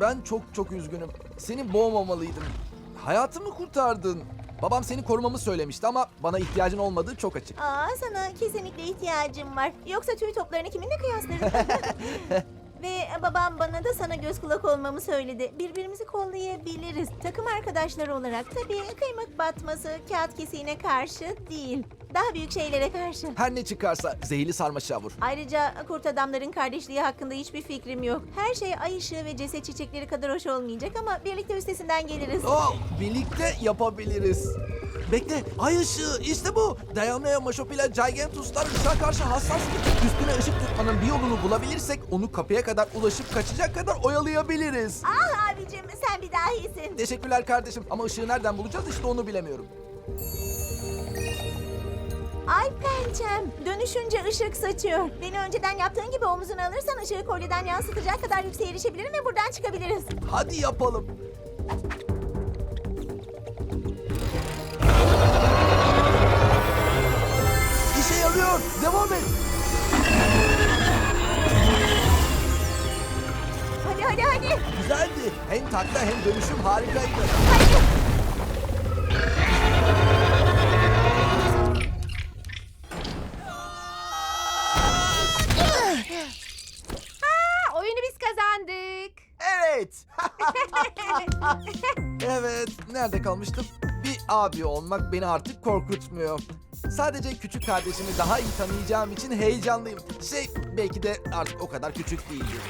ben çok çok üzgünüm. Seni boğmamalıydım. Hayatımı kurtardın. Babam seni korumamı söylemişti ama bana ihtiyacın olmadığı çok açık. Aa sana kesinlikle ihtiyacım var. Yoksa tüy toplarını kiminle kıyaslarım? Ve babam bana da sana göz kulak olmamı söyledi. Birbirimizi kollayabiliriz. Takım arkadaşları olarak tabii kıymık batması kağıt kesiğine karşı değil. Daha büyük şeylere karşı. Her ne çıkarsa zehirli sarmaşığa vur. Ayrıca kurt adamların kardeşliği hakkında hiçbir fikrim yok. Her şey ay ışığı ve ceset çiçekleri kadar hoş olmayacak ama birlikte üstesinden geliriz. Oh, birlikte yapabiliriz. Bekle, ay ışığı işte bu. Diana, Maşopila, Gigantus'lar ışığa karşı hassas. Üstüne ışık tutmanın bir yolunu bulabilirsek onu kapıya kadar ulaşıp kaçacak kadar oyalayabiliriz. Ah abicim sen bir dahisin. Teşekkürler kardeşim ama ışığı nereden bulacağız işte onu bilemiyorum. Ay pençem dönüşünce ışık saçıyor. Beni önceden yaptığın gibi omzuna alırsan ışığı kolyeden yansıtacak kadar yükseğe erişebilirim ve buradan çıkabiliriz. Hadi yapalım. İşe yarıyor. Devam et. Hadi hadi hadi. Güzeldi. Hem takla hem dönüşüm harikaydı. Hadi. Evet. evet. Nerede kalmıştım? Bir abi olmak beni artık korkutmuyor. Sadece küçük kardeşimi daha iyi tanıyacağım için heyecanlıyım. Şey belki de artık o kadar küçük değildir.